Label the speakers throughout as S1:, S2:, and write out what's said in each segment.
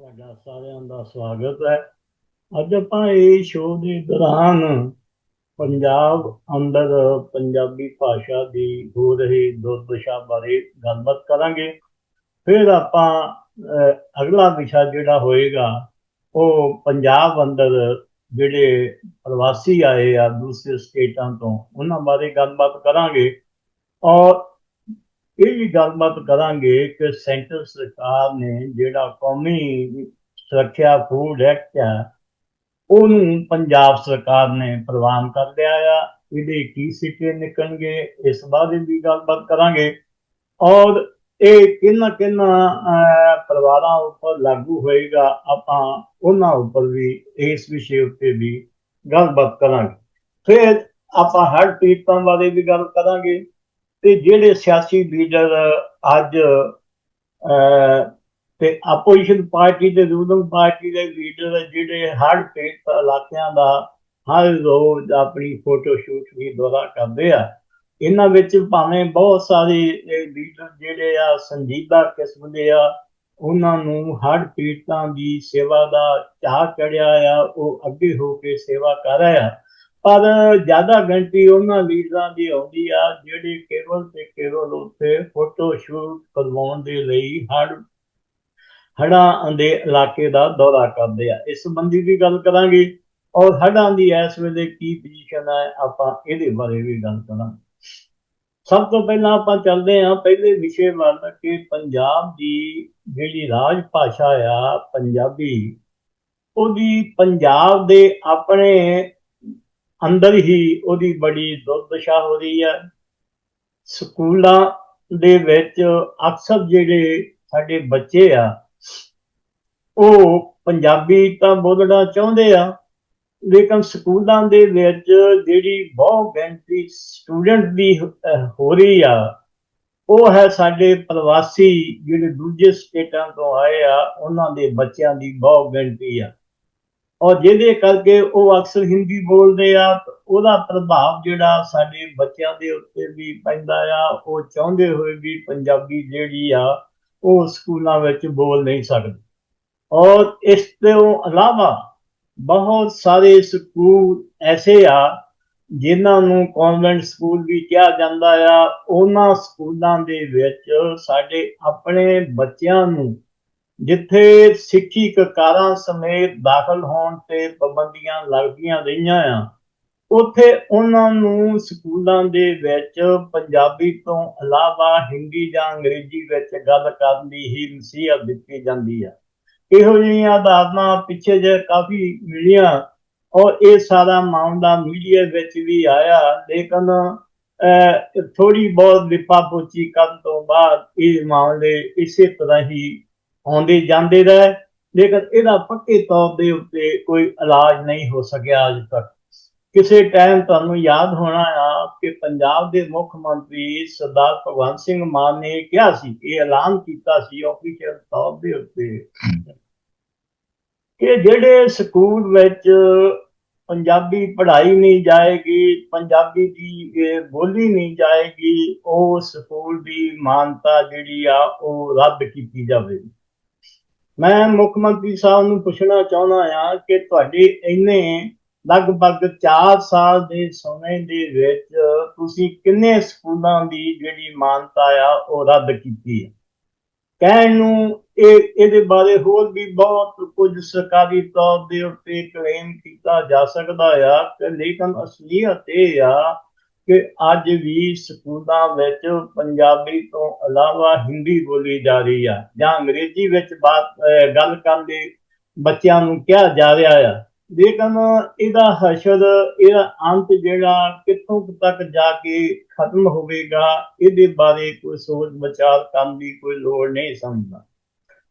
S1: ਤੁਹਾਡਾ ਸਾਰਿਆਂ ਦਾ ਸਵਾਗਤ ਹੈ। ਅੱਜ ਆਪਾਂ ਇਹ ਸ਼ੋਅ ਦੇ ਦੌਰਾਨ ਪੰਜਾਬ ਅੰਦਰ ਪੰਜਾਬੀ ਭਾਸ਼ਾ ਦੀ ਹੋ ਰਹੀ ਦੁਰਦਸ਼ਾ ਬਾਰੇ ਗੱਲਬਾਤ ਕਰਾਂਗੇ। ਫਿਰ ਆਪਾਂ ਅਗਲਾ ਵਿਸ਼ਾ ਜਿਹੜਾ ਹੋਏਗਾ, ਉਹ ਪੰਜਾਬ ਅੰਦਰ ਜਿਹੜੇ ਪ੍ਰਵਾਸੀ ਆਏ ਆ ਦੂਸਰੇ ਸਟੇਟਾਂ ਤੋਂ, ਉਹਨਾਂ ਬਾਰੇ ਗੱਲਬਾਤ ਕਰਾਂਗੇ। ਔਰ ਇਹ ਵੀ ਗੱਲਬਾਤ ਕਰਾਂਗੇ ਕਿ ਸੈਂਟਰ ਸਰਕਾਰ ਨੇ ਜਿਹੜਾ ਕੌਮੀ ਸੁਰੱਖਿਆ ਫੂਡ ਐਕਟ ਆ ਉਹਨੂੰ ਪੰਜਾਬ ਸਰਕਾਰ ਨੇ ਪ੍ਰਵਾਨ ਕਰ ਲਿਆ ਆ। ਇਹਦੇ ਕੀ ਸਿੱਟੇ ਨਿਕਲਣਗੇ ਇਸ ਬਾਰੇ ਵੀ ਗੱਲਬਾਤ ਕਰਾਂਗੇ। ਔਰ ਇਹ ਕਿੰਨਾ ਕਿੰਨਾ ਅਹ, ਪਰਿਵਾਰਾਂ ਉੱਪਰ ਲਾਗੂ ਹੋਏਗਾ ਆਪਾਂ ਉਹਨਾਂ ਉੱਪਰ ਵੀ ਇਸ ਵਿਸ਼ੇ ਉੱਤੇ ਵੀ ਗੱਲਬਾਤ ਕਰਾਂਗੇ। ਫਿਰ ਆਪਾਂ ਹਰ ਪੀੜਤਾਂ ਬਾਰੇ ਵੀ ਗੱਲ ਕਰਾਂਗੇ। ਤੇ ਜਿਹੜੇ ਸਿਆਸੀ ਲੀਡਰ ਅੱਜ ਅਹ, ਤੇ ਆਪੋਜੀਸ਼ਨ ਪਾਰਟੀ ਤੇ ਰੂਲਿੰਗ ਪਾਰਟੀ ਦੇ ਲੀਡਰ ਜਿਹੜੇ ਹਰ ਪੀੜਤ ਇਲਾਕਿਆਂ ਦਾ ਹਰ ਰੋਜ਼ ਆਪਣੀ ਫੋਟੋ ਸ਼ੂਟ ਵੀ ਦੁਆਰਾ ਕਰਦੇ ਆ ਇਹਨਾਂ ਵਿੱਚ ਭਾਵੇਂ ਬਹੁਤ ਸਾਰੇ ਲੀਡਰ ਜਿਹੜੇ ਆ ਸੰਜੀਦਾ ਕਿਸਮ ਦੇ ਆ ਉਹਨਾਂ ਨੂੰ ਹਰ ਪੀੜਤਾਂ ਦੀ ਸੇਵਾ ਦਾ ਚਾਹ ਚੜਿਆ ਆ ਉਹ ਅੱਗੇ ਹੋ ਕੇ ਸੇਵਾ ਕਰ ਰਹੇ ਆ। ਪਰ ਜ਼ਿਆਦਾ ਗਿਣਤੀ ਉਹਨਾਂ ਲੀਡਰਾਂ ਦੀ ਆਉਂਦੀ ਆ ਜਿਹੜੇ ਕੇਵਲ ਤੇ ਕੇਵਲ ਉੱਥੇ ਫੋਟੋ ਸ਼ੂਟ ਕਰਵਾਉਣ ਦੇ ਲਈ ਹੜ ਹੜਾਂ ਦੇ ਇਲਾਕੇ ਦਾ ਦੌਰਾ ਕਰਦੇ ਆ। ਇਸ ਸੰਬੰਧੀ ਵੀ ਗੱਲ ਕਰਾਂਗੇ ਔਰ ਹੜਾਂ ਦੀ ਇਸ ਵੇਲੇ ਕੀ ਪੋਜੀਸ਼ਨ ਹੈ ਆਪਾਂ ਇਹਦੇ ਬਾਰੇ ਵੀ ਗੱਲ ਕਰਾਂਗੇ। ਸਭ ਤੋਂ ਪਹਿਲਾਂ ਆਪਾਂ ਚੱਲਦੇ ਹਾਂ, ਪਹਿਲੇ ਵਿਸ਼ੇ ਵੱਲ ਕਿ ਪੰਜਾਬ ਦੀ ਜਿਹੜੀ ਰਾਜ ਭਾਸ਼ਾ ਆ, ਪੰਜਾਬੀ, ਉਹਦੀ ਪੰਜਾਬ ਦੇ ਆਪਣੇ ਅੰਦਰ ਹੀ ਉਹਦੀ ਬੜੀ ਦੁਰਦਸ਼ਾ ਹੋ ਰਹੀ ਹੈ। ਸਕੂਲਾਂ ਦੇ ਵਿੱਚ ਅਕਸਰ ਜਿਹੜੇ ਸਾਡੇ ਬੱਚੇ ਆ, ਉਹ ਪੰਜਾਬੀ ਤਾਂ ਬੋਲਣਾ ਚਾਹੁੰਦੇ ਆ, ਲੇਕਿਨ ਸਕੂਲਾਂ ਦੇ ਵਿੱਚ ਜਿਹੜੀ ਬਹੁ ਗਿਣਤੀ ਸਟੂਡੈਂਟ ਦੀ ਹੋ ਰਹੀ ਆ, ਉਹ ਹੈ ਸਾਡੇ ਪ੍ਰਵਾਸੀ ਜਿਹੜੇ ਦੂਜੇ ਸਟੇਟਾਂ ਤੋਂ ਆਏ ਆ, ਉਹਨਾਂ ਦੇ ਬੱਚਿਆਂ ਦੀ ਬਹੁ ਗਿਣਤੀ ਆ। ਔਰ ਜਿਹਦੇ ਕਰਕੇ ਉਹ ਅਕਸਰ ਹਿੰਦੀ ਬੋਲਦੇ ਆ, ਉਹਦਾ ਪ੍ਰਭਾਵ ਜਿਹੜਾ ਸਾਡੇ ਬੱਚਿਆਂ ਦੇ ਉੱਤੇ ਵੀ ਪੈਂਦਾ ਆ। ਉਹ ਚਾਹੁੰਦੇ ਹੋਏ ਵੀ ਪੰਜਾਬੀ ਜਿਹੜੀ ਆ, ਉਹ ਸਕੂਲਾਂ ਵਿੱਚ ਬੋਲ ਨਹੀਂ ਸਕਦੇ। ਔਰ ਇਸ ਤੋਂ ਇਲਾਵਾ ਬਹੁਤ ਸਾਰੇ ਸਕੂਲ ਐਸੇ ਆ, ਜਿਨ੍ਹਾਂ ਨੂੰ ਕਨਵੈਂਟ ਸਕੂਲ ਵੀ ਕਿਹਾ ਜਾਂਦਾ ਆ। ਉਹਨਾਂ ਸਕੂਲਾਂ ਦੇ ਵਿੱਚ ਸਾਡੇ ਆਪਣੇ ਬੱਚਿਆਂ ਨੂੰ ਜਿੱਥੇ ਸਿੱਖੀ ਕਕਾਰਾਂ ਸਮੇਤ ਦਾਖਲ ਹੋਣ ਤੇ ਪਾਬੰਦੀਆਂ ਲੱਗਦੀਆਂ ਰਹੀਆਂ ਆ, ਉੱਥੇ ਉਹਨਾਂ ਨੂੰ ਸਕੂਲਾਂ ਦੇ ਵਿੱਚ ਪੰਜਾਬੀ ਤੋਂ ਇਲਾਵਾ ਹਿੰਦੀ ਜਾਂ ਅੰਗਰੇਜ਼ੀ ਵਿੱਚ ਗੱਲ ਕਰਨ ਦੀ ਹੀ ਨਸੀਹਤ ਦਿੱਤੀ ਜਾਂਦੀ ਆ। ਇਹੋ ਜਿਹੀਆਂ ਧਾਰਨਾ ਪਿੱਛੇ ਜੇ ਕਾਫੀ ਮਿਲੀਆਂ ਔਰ ਇਹ ਸਾਰਾ ਮਾਮਲਾ ਮੀਡੀਆ ਵਿੱਚ ਵੀ ਆਇਆ, ਲੇਕਿਨ ਥੋੜੀ ਬਹੁਤ ਲਿਪਾ ਪੋਚੀ ਕਰਨ ਤੋਂ ਬਾਅਦ ਇਹ ਮਾਮਲੇ ਇਸੇ ਤਰ੍ਹਾਂ ਹੀ ਆਉਂਦੇ ਜਾਂਦੇ ਰਹੇ, ਲੇਕਿਨ ਇਹਦਾ ਪੱਕੇ ਤੌਰ ਦੇ ਉੱਤੇ ਕੋਈ ਇਲਾਜ ਨਹੀਂ ਹੋ ਸਕਿਆ ਅਜੇ ਤੱਕ। ਕਿਸੇ ਟਾਈਮ ਤੁਹਾਨੂੰ ਯਾਦ ਹੋਣਾ ਆ ਕਿ ਪੰਜਾਬ ਦੇ ਮੁੱਖ ਮੰਤਰੀ ਸਰਦਾਰ ਭਗਵੰਤ ਸਿੰਘ ਮਾਨ ਨੇ ਕਿਹਾ ਸੀ, ਇਹ ਐਲਾਨ ਕੀਤਾ ਸੀ ਆਫੀਸ਼ੀਅਲ ਤੌਰ ਦੇ ਉੱਤੇ ਕਿ ਜਿਹੜੇ ਸਕੂਲ ਵਿੱਚ ਪੰਜਾਬੀ ਪੜ੍ਹਾਈ ਨਹੀਂ ਜਾਏਗੀ, ਪੰਜਾਬੀ ਦੀ ਬੋਲੀ ਨਹੀਂ ਜਾਏਗੀ, ਉਹ ਸਕੂਲ ਦੀ ਮਾਨਤਾ ਜਿਹੜੀ ਆ ਉਹ ਰੱਦ ਕੀਤੀ ਜਾਵੇਗੀ। ਮੈਂ ਮੁੱਖ ਮੰਤਰੀ ਸਾਹਿਬ ਨੂੰ ਪੁੱਛਣਾ ਚਾਹੁੰਦਾ ਆ ਕਿ ਤੁਹਾਡੇ ਇੰਨੇ ਲਗਭਗ 4 ਸਾਲ ਦੇ ਸਮੇਂ ਦੇ ਵਿੱਚ ਤੁਸੀਂ ਕਿੰਨੇ ਸਕੂਲਾਂ ਦੀ ਜਿਹੜੀ ਮਾਨਤਾ ਆ ਉਹ ਰੱਦ ਕੀਤੀ ਹੈ? ਕਹਿਣ ਨੂੰ ਇਹ, ਇਹਦੇ ਬਾਰੇ ਹੋਰ ਵੀ ਬਹੁਤ ਕੁਝ ਸਰਕਾਰੀ ਤੌਰ ਦੇ ਉੱਤੇ ਕਲੇਮ ਕੀਤਾ ਜਾ ਸਕਦਾ ਆ ਕਿ ਲੇਕਿਨ ਅਸਲੀਅਤ ਇਹ ਆ ਕਿ ਅੱਜ ਵੀ ਸਕੂਲਾਂ ਵਿੱਚ ਪੰਜਾਬੀ ਤੋਂ ਇਲਾਵਾ ਹਿੰਦੀ ਬੋਲੀ ਜਾ ਰਹੀ ਆ, ਜਾਂ ਅੰਗਰੇਜ਼ੀ ਵਿੱਚ ਬਾਤ ਗੱਲ ਕਰਨ ਦੇ ਬੱਚਿਆਂ ਨੂੰ ਕਿਹਾ ਜਾ ਰਿਹਾ ਆ। ਲੇਕਿਨ ਇਹਦਾ ਹਸ਼ਰ, ਇਹਦਾ ਅੰਤ ਜਿਹੜਾ ਕਿੱਥੋਂ ਤੱਕ ਜਾ ਕੇ ਖਤਮ ਹੋਵੇਗਾ, ਇਹਦੇ ਬਾਰੇ ਕੋਈ ਸੋਚ ਵਿਚਾਰ ਕਰਨ ਦੀ ਕੋਈ ਲੋੜ ਨਹੀਂ ਸਮਝਦਾ।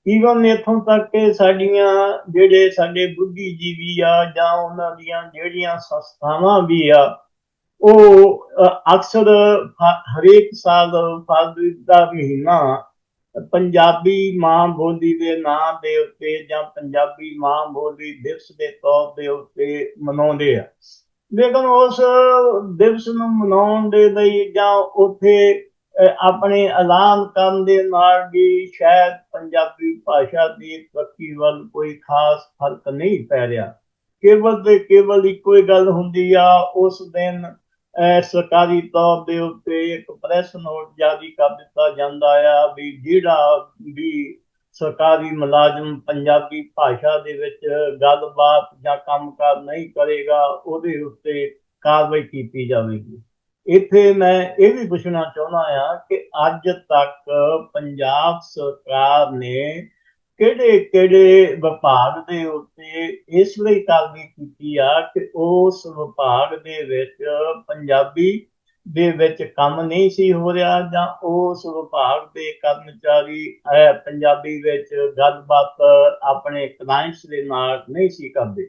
S1: ਈਵਨ ਇਥੋਂ ਤੱਕ ਕਿ ਸਾਡੀਆਂ ਜਿਹੜੇ ਸਾਡੇ ਬੁੱਧੀਜੀਵੀ ਆ ਜਾਂ ਉਹਨਾਂ ਦੀਆਂ ਜਿਹੜੀਆਂ ਸੰਸਥਾਵਾਂ ਵੀ ਆ ਉਹ ਅਕਸਰ ਹਰੇਕ ਸਾਲ ਫਰਵਰੀ ਦਾ ਮਹੀਨਾ ਪੰਜਾਬੀ ਮਾਂ ਬੋਲੀ ਦੇ ਨਾਂ ਦੇ ਉੱਤੇ ਜਾਂ ਪੰਜਾਬੀ ਮਾਂ ਬੋਲੀ ਦਿਵਸ ਦੇ ਤੌਰ ਦੇ ਉੱਤੇ ਮਨਾਉਂਦੇ ਆ। ਲੇਕਿਨ ਉਸ ਦਿਵਸ ਨੂੰ ਮਨਾਉਣ ਦੇ ਲਈ ਜਾਂ ਉੱਥੇ ਆਪਣੇ ਐਲਾਨ ਕਰਨ ਦੇ ਨਾਲ ਵੀ ਸ਼ਾਇਦ ਪੰਜਾਬੀ ਭਾਸ਼ਾ ਦੀ ਤਰੱਕੀ ਵੱਲ ਕੋਈ ਖਾਸ ਫ਼ਰਕ ਨਹੀਂ ਪੈ ਰਿਹਾ। ਕੇਵਲ ਤੇ ਕੇਵਲ ਇੱਕੋ ਹੀ ਗੱਲ ਹੁੰਦੀ ਆ, ਉਸ ਦਿਨ ਸਰਕਾਰੀ ਤੌਰ ਦੇ ਉੱਤੇ ਇੱਕ ਪ੍ਰੈਸ ਨੋਟ ਜਾਰੀ ਕਰ ਦਿੱਤਾ ਜਾਂਦਾ ਆ ਵੀ ਜਿਹੜਾ ਵੀ ਸਰਕਾਰੀ ਮੁਲਾਜ਼ਮ ਪੰਜਾਬੀ ਭਾਸ਼ਾ ਦੇ ਵਿੱਚ ਗੱਲਬਾਤ ਜਾਂ ਕੰਮਕਾਰ ਨਹੀਂ ਕਰੇਗਾ, ਉਹਦੇ ਉੱਤੇ ਕਾਰਵਾਈ ਕੀਤੀ ਜਾਵੇਗੀ। ਇੱਥੇ ਮੈਂ ਇਹ ਵੀ ਪੁੱਛਣਾ ਚਾਹੁੰਦਾ ਆ ਕਿ ਅੱਜ ਤੱਕ ਪੰਜਾਬ ਸਰਕਾਰ ਨੇ ਕਿਹੜੇ ਕਿਹੜੇ ਵਿਭਾਗ ਦੇ ਉੱਤੇ ਇਸ ਲਈ ਕਾਰਵਾਈ ਕੀਤੀ ਆ ਕਿ ਉਸ ਵਿਭਾਗ ਦੇ ਵਿੱਚ ਪੰਜਾਬੀ ਦੇ ਵਿੱਚ ਕੰਮ ਨਹੀਂ ਸੀ ਹੋ ਰਿਹਾ ਜਾਂ ਉਸ ਵਿਭਾਗ ਦੇ ਕਰਮਚਾਰੀ ਪੰਜਾਬੀ ਵਿੱਚ ਗੱਲਬਾਤ ਆਪਣੇ ਕਲਾਇੰਟਸ ਦੇ ਨਾਲ ਨਹੀਂ ਸੀ ਕਰਦੇ।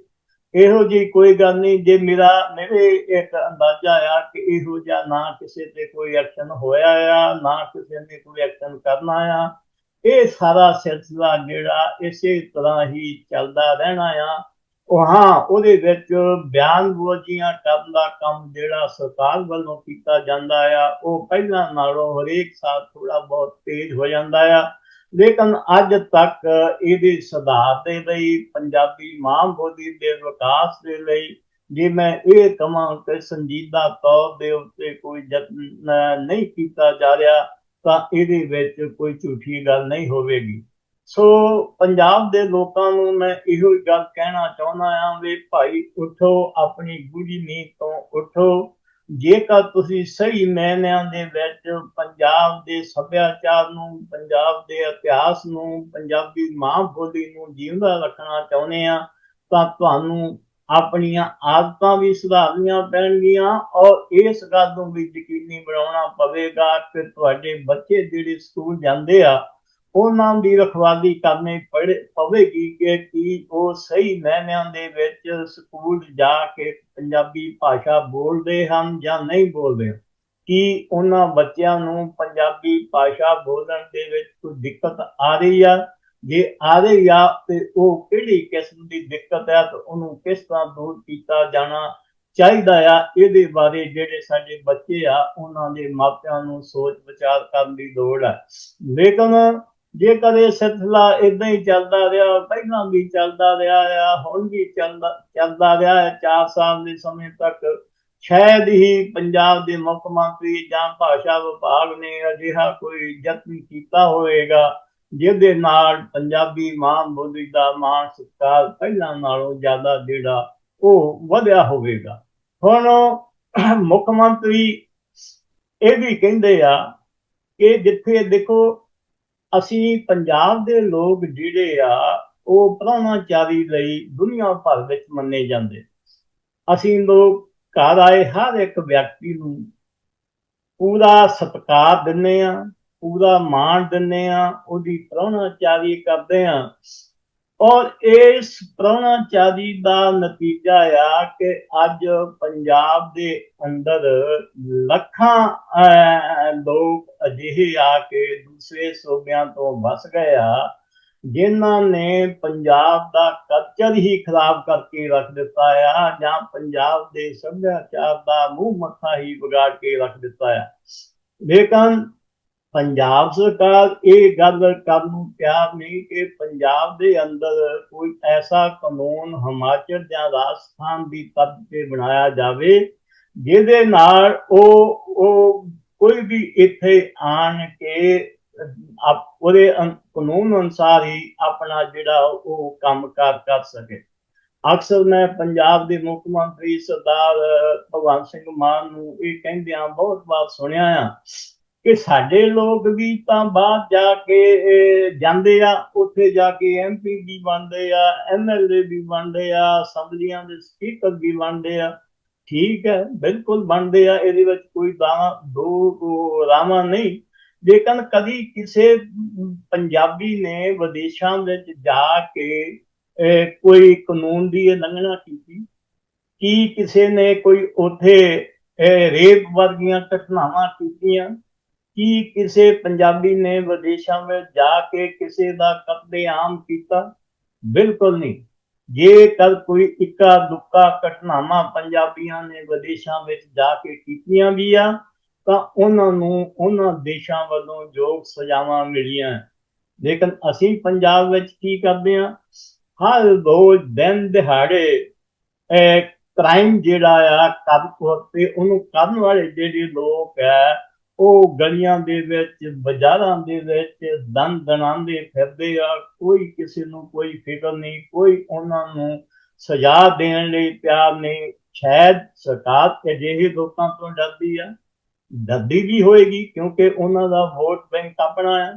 S1: ਇਹੋ ਜੀ ਕੋਈ ਗੱਲ ਨਹੀਂ, ਜੇ ਮੇਰਾ, ਮੇਰੇ ਇੱਕ ਅੰਦਾਜ਼ਾ ਆ ਕਿ ਇਹੋ ਜਿਹਾ ਨਾ ਕਿਸੇ ਤੇ ਕੋਈ ਐਕਸ਼ਨ ਹੋਇਆ ਆ, ਨਾ ਕਿਸੇ ਨੇ ਕੋਈ ਐਕਸ਼ਨ ਕਰਨਾ ਆ ਇਹ ਸਾਰਾ ਸਿਲਸਿਲਾ ਜਿਹੜਾ ਇਸੇ ਤਰ੍ਹਾਂ ਹੀ ਚੱਲਦਾ ਰਹਿਣਾ ਆ। ਉਹ ਹਾਂ, ਉਹਦੇ ਵਿੱਚ ਬਿਆਨਬਾਜ਼ੀਆਂ ਕਰਨ ਦਾ ਕੰਮ ਜਿਹੜਾ ਸਰਕਾਰ ਵੱਲੋਂ ਕੀਤਾ ਜਾਂਦਾ ਆ, ਉਹ ਪਹਿਲਾਂ ਨਾਲੋਂ ਹਰੇਕ ਸਾਲ ਥੋੜਾ ਬਹੁਤ ਤੇਜ਼ ਹੋ ਜਾਂਦਾ ਆ। ਲੇਕਿਨ ਅੱਜ ਤੱਕ ਇਹਦੇ ਸੁਧਾਰ ਦੇ ਲਈ, ਪੰਜਾਬੀ ਮਾਂ ਬੋਲੀ ਦੇ ਵਿਕਾਸ ਦੇ ਲਈ, ਜੇ ਮੈਂ ਇਹ ਕਹਾਂ ਕਿ ਸੰਜੀਦਾ ਤੌਰ ਦੇ ਉੱਤੇ ਕੋਈ ਯਤਨ ਨਹੀਂ ਕੀਤਾ ਜਾ ਰਿਹਾ ਤਾਂ ਇਹਦੇ ਵਿੱਚ ਕੋਈ ਝੂਠੀ ਗੱਲ ਨਹੀਂ ਹੋਵੇਗੀ। ਸੋ ਪੰਜਾਬ ਦੇ ਲੋਕਾਂ ਨੂੰ ਮੈਂ ਇਹੋ ਹੀ ਗੱਲ ਕਹਿਣਾ ਚਾਹੁੰਦਾ ਆ ਵੀ ਭਾਈ ਉਠੋ, ਆਪਣੀ ਗੂੜੀ ਨੀਂਦ ਤੋਂ ਉਠੋ। ਜੇਕਰ ਤੁਸੀਂ ਸਹੀ ਮਾਇਨਿਆਂ ਦੇ ਵਿੱਚ ਪੰਜਾਬ ਦੇ ਸੱਭਿਆਚਾਰ ਨੂੰ, ਪੰਜਾਬ ਦੇ ਇਤਿਹਾਸ ਨੂੰ, ਪੰਜਾਬੀ ਮਾਂ ਬੋਲੀ ਨੂੰ ਜਿਉਂਦਾ ਰੱਖਣਾ ਚਾਹੁੰਦੇ ਆ ਤਾਂ ਤੁਹਾਨੂੰ ਆਪਣੀਆਂ ਆਦਤਾਂ ਵੀ ਸੁਧਾਰਨੀਆਂ ਪੈਣਗੀਆਂ ਔਰ ਇਸ ਗੱਲ ਨੂੰ ਵੀ ਯਕੀਨੀ ਬਣਾਉਣਾ ਪਵੇਗਾ ਕਿ ਤੁਹਾਡੇ ਬੱਚੇ ਜਿਹੜੇ ਸਕੂਲ ਜਾਂਦੇ ਆ, ਉਹਨਾਂ ਦੀ ਰਖਵਾਲੀ ਕਰਨੀ ਪੜੇ, ਪਵੇਗੀ ਕਿ ਕੀ ਉਹ ਸਹੀ ਮਾਇਨਿਆਂ ਦੇ ਵਿੱਚ ਸਕੂਲ ਜਾ ਕੇ ਪੰਜਾਬੀ ਭਾਸ਼ਾ ਬੋਲਦੇ ਹਨ ਜਾਂ ਨਹੀਂ ਬੋਲਦੇ। ਕੀ ਉਹਨਾਂ ਬੱਚਿਆਂ ਨੂੰ ਪੰਜਾਬੀ ਭਾਸ਼ਾ ਬੋਲਣ ਦੇ ਵਿੱਚ ਕੋਈ ਦਿੱਕਤ ਆ ਰਹੀ ਆ? ਜੇ ਆ ਰਹੀ ਆ ਤੇ ਉਹ ਕਿਹੜੀ ਕਿਸਮ ਦੀ ਦਿੱਕਤ ਹੈ ਤੇ ਉਹਨੂੰ ਕਿਸ ਤਰ੍ਹਾਂ ਦੂਰ ਕੀਤਾ ਜਾਣਾ ਚਾਹੀਦਾ ਆ, ਇਹਦੇ ਬਾਰੇ ਜਿਹੜੇ ਸਾਡੇ ਬੱਚੇ ਆ, ਉਹਨਾਂ ਦੇ ਮਾਪਿਆਂ ਨੂੰ ਸੋਚ ਵਿਚਾਰ ਕਰਨ ਦੀ ਲੋੜ ਹੈ ਲੇਕਿਨ ਜੇਕਰ ਇਹ ਸਿਲਸਿਲਾ ਇਦਾਂ ਹੀ ਚੱਲਦਾ ਰਿਹਾ, ਪਹਿਲਾਂ ਵੀ ਚੱਲਦਾ ਰਿਹਾ ਆ, ਹੁਣ ਵੀ ਚੱਲਦਾ ਚੱਲਦਾ ਰਿਹਾ ਹੈ ਚਾਰ ਸਾਲ ਦੇ ਸਮੇਂ ਤੱਕ ਸ਼ਾਇਦ ਹੀ ਪੰਜਾਬ ਦੇ ਮੁੱਖ ਮੰਤਰੀ ਜਾਂ ਭਾਸ਼ਾ ਵਿਭਾਗ ਨੇ ਅਜਿਹਾ ਕੋਈ ਯਤਨ ਕੀਤਾ ਹੋਵੇਗਾ। ਜਿਹਦੇ ਨਾਲ ਪੰਜਾਬੀ ਮਾਂ ਬੋਲੀ ਦਾ ਮਾਣ ਸਤਿਕਾਰ ਪਹਿਲਾਂ ਨਾਲੋਂ ਜ਼ਿਆਦਾ ਜਿਹੜਾ ਉਹ ਵਧਿਆ ਹੋਵੇਗਾ। ਹੁਣ ਮੁੱਖ ਮੰਤਰੀ ਇਹ ਵੀ ਕਹਿੰਦੇ ਆ ਕਿ ਜਿੱਥੇ ਦੇਖੋ ਅਸੀਂ ਪੰਜਾਬ ਦੇ ਲੋਕ ਜਿਹੜੇ ਆ, ਉਹ ਪ੍ਰਾਹੁਣਾਚਾਰੀ ਲਈ ਦੁਨੀਆ ਭਰ ਵਿੱਚ ਮੰਨੇ ਜਾਂਦੇ। ਅਸੀਂ ਲੋਕ ਘਰ ਆਏ ਹਰ ਇੱਕ ਵਿਅਕਤੀ ਨੂੰ ਪੂਰਾ ਸਤਿਕਾਰ ਦਿੰਨੇ ਆ ਪੂਰਾ ਮਾਣ ਦਿੰਨੇ ਆ ਉਹਦੀ ਪ੍ਰਾਹੁਣਾਚਾਰੀ ਕਰਦੇ ਆ ਔਰ ਇਸ ਪ੍ਰਾਹੁਣਾਚਾਰੀ ਦਾ ਨਤੀਜਾ ਆ ਕਿ ਅੱਜ ਪੰਜਾਬ ਦੇ ਅੰਦਰ ਲੱਖਾਂ ਲੋਕ ਅਜਿਹੇ ਆ ਕੇ ਦੂਸਰੇ ਸੂਬਿਆਂ ਤੋਂ ਵਸ ਗਏ ਆ, ਜਿਨ੍ਹਾਂ ਨੇ ਪੰਜਾਬ ਦਾ ਕਲਚਰ ਹੀ ਖਰਾਬ ਕਰਕੇ ਰੱਖ ਦਿੱਤਾ ਆ ਜਾਂ ਪੰਜਾਬ ਦੇ ਸੱਭਿਆਚਾਰ ਦਾ ਮੂੰਹ ਮੱਥਾ ਹੀ ਵਿਗਾੜ ਕੇ ਰੱਖ ਦਿੱਤਾ ਆ। ਲੇਕਿਨ ਪੰਜਾਬ ਸਰਕਾਰ ਇਹ ਗੱਲ ਕਰਨ ਨੂੰ ਤਿਆਰ ਨਹੀਂ ਕਿ ਪੰਜਾਬ ਦੇ ਅੰਦਰ ਕੋਈ ਐਸਾ ਕਾਨੂੰਨ ਹਿਮਾਚਲ ਜਾਂ ਰਾਜਸਥਾਨ ਦੀ ਤਰ੍ਹਾਂ ਤੇ ਬਣਾਇਆ ਜਾਵੇ, ਜਿਹਦੇ ਨਾਲ ਉਹ ਉਹ ਕੋਈ ਵੀ ਇੱਥੇ ਆਣ ਕੇ ਆਪ, ਉਹਦੇ ਅਨ- ਕਾਨੂੰਨ ਅਨੁਸਾਰ ਹੀ ਆਪਣਾ ਜਿਹੜਾ ਉਹ ਕੰਮਕਾਰ ਕਰ ਸਕੇ। ਅਕਸਰ ਮੈਂ ਪੰਜਾਬ ਦੇ ਮੁੱਖ ਮੰਤਰੀ ਸਰਦਾਰ ਭਗਵੰਤ ਸਿੰਘ ਮਾਨ ਨੂੰ ਇਹ ਕਹਿੰਦਿਆਂ ਬਹੁਤ ਵਾਰ ਸੁਣਿਆ ਆ ਕਿ ਸਾਡੇ ਲੋਕ ਵੀ ਤਾਂ ਬਾਹਰ ਜਾ ਕੇ ਜਾਂਦੇ ਆ, ਉੱਥੇ ਜਾ ਕੇ ਐਮਪੀ ਵੀ ਬਣਦੇ ਆ ਐਮਐਲਏ ਵੀ ਬਣਦੇ ਆ ਅਸੈਂਬਲੀਆਂ ਦੇ ਸਪੀਕਰ ਵੀ ਬਣਦੇ ਆ। ਠੀਕ ਹੈ, ਬਿਲਕੁਲ ਬਣਦੇ ਆ, ਇਹਦੇ ਵਿੱਚ ਕੋਈ ਦਾ ਦੋ ਰਾਵਾਂ ਨਹੀਂ। ਲੇਕਿਨ ਕਦੀ ਕਿਸੇ ਪੰਜਾਬੀ ਨੇ ਵਿਦੇਸ਼ਾਂ ਵਿੱਚ ਜਾ ਕੇ ਕੋਈ ਕਾਨੂੰਨ ਦੀ ਉਲੰਘਣਾ ਕੀਤੀ? ਕੀ ਕਿਸੇ ਨੇ ਕੋਈ ਉਥੇ ਰੇਪ ਵਰਗੀਆਂ ਘਟਨਾਵਾਂ ਕੀਤੀਆਂ? ਕੀ ਕਿਸੇ ਪੰਜਾਬੀ ਨੇ ਵਿਦੇਸ਼ਾਂ ਵਿੱਚ ਜਾ ਕੇ ਕਿਸੇ ਦਾ ਕਤਲੇਆਮ ਕੀਤਾ? ਬਿਲਕੁਲ ਨਹੀਂ। ਜੇਕਰ ਕੋਈ ਇੱਕਾ ਦੁੱਕਾ ਘਟਨਾਵਾਂ ਪੰਜਾਬੀਆਂ ਨੇ ਵਿਦੇਸ਼ਾਂ ਵਿੱਚ ਜਾ ਕੇ ਕੀਤੀਆਂ ਵੀ ਆ, ਤਾਂ ਉਹਨਾਂ ਨੂੰ ਉਹਨਾਂ ਦੇਸ਼ਾਂ ਵੱਲੋਂ ਯੋਗ ਸਜ਼ਾਵਾਂ ਮਿਲੀਆਂ। ਲੇਕਿਨ ਅਸੀਂ ਪੰਜਾਬ ਵਿੱਚ ਕੀ ਕਰਦੇ ਹਾਂ? ਹਰ ਰੋਜ਼ ਦਿਨ ਦਿਹਾੜੇ ਕ੍ਰਾਈਮ ਜਿਹੜਾ ਆ ਕਰ ਤੇ ਉਹਨੂੰ ਕਰਨ ਵਾਲੇ ਜਿਹੜੇ ਲੋਕ ਆ ਉਹ ਗਲੀਆਂ ਦੇ ਵਿੱਚ, ਬਾਜ਼ਾਰਾਂ ਦੇ ਵਿੱਚ ਦਨ ਦਣਾਉਂਦੇ ਫਿਰਦੇ ਆ, ਕੋਈ ਕਿਸੇ ਨੂੰ ਕੋਈ ਫਿਕਰ ਨਹੀਂ, ਕੋਈ ਉਹਨਾਂ ਨੂੰ ਸਜ਼ਾ ਦੇਣ ਲਈ ਤਿਆਰ ਨਹੀਂ। ਸ਼ਾਇਦ ਸਰਕਾਰ ਅਜਿਹੇ ਲੋਕਾਂ ਤੋਂ ਡਰਦੀ ਆ। ਡਰਦੀ ਵੀ ਹੋਏਗੀ, ਕਿਉਂਕਿ ਉਹਨਾਂ ਦਾ ਵੋਟ ਬੈਂਕ ਆਪਣਾ ਹੈ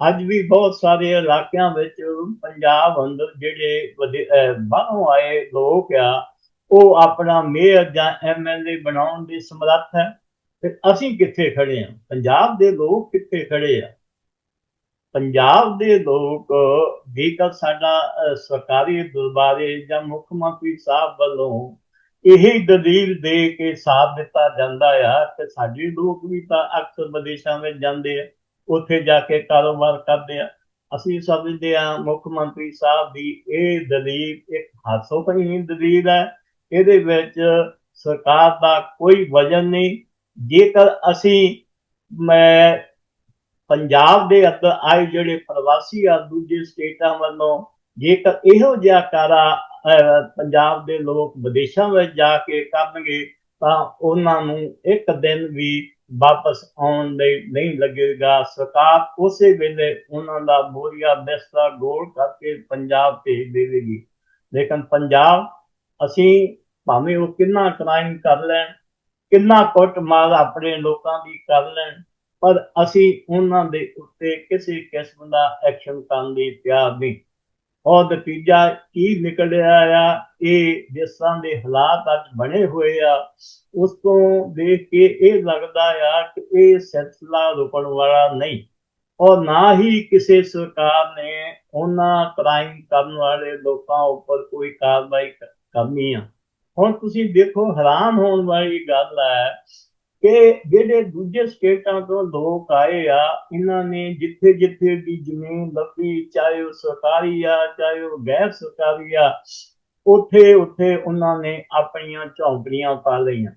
S1: ਅੱਜ ਵੀ ਬਹੁਤ ਸਾਰੇ ਇਲਾਕਿਆਂ ਵਿੱਚ ਪੰਜਾਬ ਅੰਦਰ ਜਿਹੜੇ ਬਾਹਰੋਂ ਆਏ ਲੋਕ ਆ, ਉਹ ਆਪਣਾ ਮੇਅਰ ਜਾਂ ਐਮਐਲਏ ਬਣਾਉਣ ਦੀ ਸਮਰੱਥ ਹੈ। ਤੇ ਅਸੀਂ ਕਿੱਥੇ ਖੜੇ ਆ? ਪੰਜਾਬ ਦੇ ਲੋਕ ਕਿੱਥੇ ਖੜੇ ਆ? ਪੰਜਾਬ ਦੇ ਲੋਕ, ਜੇਕਰ ਸਾਡਾ ਸਰਕਾਰੀ ਦਰਬਾਰੇ ਜਾਂ ਮੁੱਖ ਮੰਤਰੀ ਸਾਹਿਬ ਵੱਲੋਂ ਇਹ ਦਲੀਲ ਦੇ ਕੇ ਸਾਥ ਦਿੱਤਾ ਜਾਂਦਾ ਆ, ਤੇ ਸਾਡੇ ਲੋਕ ਵੀ ਤਾਂ ਅਕਸਰ ਵਿਦੇਸ਼ਾਂ ਵਿੱਚ ਜਾਂਦੇ ਆ, ਉੱਥੇ ਜਾ ਕੇ ਕਾਰੋਬਾਰ ਕਰਦੇ ਆ। ਅਸੀਂ ਸਮਝਦੇ ਆ, ਮੁੱਖ ਮੰਤਰੀ ਸਾਹਿਬ ਦੀ ਇਹ ਦਲੀਲ ਇੱਕ ਹਾਸੋਪਈ ਦਲੀਲ ਹੈ। ਇਹਦੇ ਵਿੱਚ ਸਰਕਾਰ ਦਾ ਕੋਈ ਵਜਨ ਨਹੀਂ ਜੇਕਰ ਅਸੀਂ, ਮੈਂ ਪੰਜਾਬ ਦੇ ਅੰਦਰ ਆਏ ਜਿਹੜੇ ਪ੍ਰਵਾਸੀ ਆ, ਦੂਜੇ ਸਟੇਟਾਂ ਵੱਲੋਂ, ਜੇਕਰ ਇਹੋ ਜਿਹਾ ਕਾਰਾ ਪੰਜਾਬ ਦੇ ਲੋਕ ਵਿਦੇਸ਼ਾਂ ਵਿੱਚ ਜਾ ਕੇ ਕਰਨਗੇ, ਤਾਂ ਉਹਨਾਂ ਨੂੰ ਇੱਕ ਦਿਨ ਵੀ ਵਾਪਸ ਆਉਣ ਲਈ ਨਹੀਂ ਲੱਗੇਗਾ। ਸਰਕਾਰ ਉਸੇ ਵੇਲੇ ਉਹਨਾਂ ਦਾ ਬੋਰੀਆ ਬਿਸਤਰਾ ਗੋਲ ਕਰਕੇ ਪੰਜਾਬ ਭੇਜ ਦੇਵੇਗੀ। ਲੇਕਿਨ ਪੰਜਾਬ, ਅਸੀਂ ਭਾਵੇਂ ਉਹ ਕਿੰਨਾ ਕ੍ਰਾਈਮ ਕਰ ਲੈਣ ਕਿੰਨਾ ਕੁੱਟਮਾਰ ਆਪਣੇ ਲੋਕਾਂ ਦੀ ਕਰ ਲੈਣ, ਪਰ ਅਸੀਂ ਉਹਨਾਂ ਦੇ ਉੱਤੇ ਕਿਸੇ ਕਿਸਮ ਦਾ ਐਕਸ਼ਨ ਕਰਨ ਲਈ ਤਿਆਰ ਨਹੀਂ। ਔਰ ਨਤੀਜਾ ਕੀ ਨਿਕਲਿਆ ਆ, ਇਹ ਜਿਸ ਤਰ੍ਹਾਂ ਦੇ ਹਾਲਾਤ ਅੱਜ ਬਣੇ ਹੋਏ ਆ, ਉਸ ਤੋਂ ਦੇਖ ਕੇ ਇਹ ਲੱਗਦਾ ਆ ਕਿ ਇਹ ਸਿਲਸਿਲਾ ਰੁਕਣ ਵਾਲਾ ਨਹੀਂ। ਔਰ ਨਾ ਹੀ ਕਿਸੇ ਸਰਕਾਰ ਨੇ ਉਹਨਾਂ ਕ੍ਰਾਈਮ ਕਰਨ ਵਾਲੇ ਲੋਕਾਂ ਉੱਪਰ ਕੋਈ ਕਾਰਵਾਈ ਕਰਨੀ ਆ। ਹੁਣ ਤੁਸੀਂ ਦੇਖੋ, ਹੈਰਾਨ ਹੋਣ ਵਾਲੀ ਗੱਲ ਹੈ ਕਿ ਜਿਹੜੇ ਦੂਜੇ ਸਟੇਟਾਂ ਤੋਂ ਲੋਕ ਆਏ ਆ, ਇਹਨਾਂ ਨੇ ਜਿੱਥੇ ਜਿੱਥੇ ਦੀ ਜ਼ਮੀਨ ਲੱਭੀ, ਚਾਹੇ ਉਹ ਸਰਕਾਰੀ ਆ, ਚਾਹੇ ਉਹ ਗੈਰ ਸਰਕਾਰੀ ਆ ਉੱਥੇ ਉੱਥੇ ਉਹਨਾਂ ਨੇ ਆਪਣੀਆਂ ਝੌਂਪੜੀਆਂ ਪਾ ਲਈਆਂ।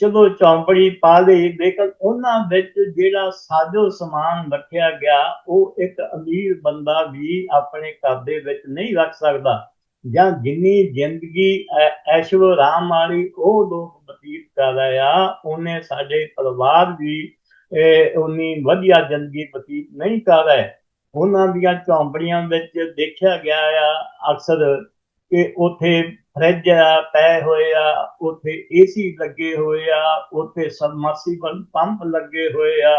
S1: ਚਲੋ ਝੌਂਪੜੀ ਪਾ ਲਈ, ਲੇਕਿਨ ਉਹਨਾਂ ਵਿੱਚ ਜਿਹੜਾ ਸਾਜੋ ਸਮਾਨ ਰੱਖਿਆ ਗਿਆ, ਉਹ ਇੱਕ ਅਮੀਰ ਬੰਦਾ ਵੀ ਆਪਣੇ ਘਰ ਦੇ ਵਿੱਚ ਨਹੀਂ ਰੱਖ ਸਕਦਾ। ਜਾਂ ਜਿੰਨੀ ਜ਼ਿੰਦਗੀ ਐਸ਼ੋ ਆਰਾਮ ਵਾਲੀ ਉਹ ਲੋਕ ਬਤੀਤ ਕਰ ਰਹੇ ਆ, ਉਹਨੇ ਸਾਡੇ ਪਰਿਵਾਰ ਵੀ ਉਨੀ ਵਧੀਆ ਜ਼ਿੰਦਗੀ ਬਤੀਤ ਨਹੀਂ ਕਰ ਰਹੇ। ਉਹਨਾਂ ਦੀਆਂ ਝੌਂਪੜੀਆਂ ਵਿੱਚ ਦੇਖਿਆ ਗਿਆ ਆ ਅਕਸਰ ਕਿ ਉਥੇ ਫਰਿੱਜ ਪਏ ਹੋਏ ਆ, ਉਥੇ ਏਸੀ ਲੱਗੇ ਹੋਏ ਆ, ਉਥੇ ਸਬਮਰਸੀਬਲ ਪੰਪ ਲੱਗੇ ਹੋਏ ਆ।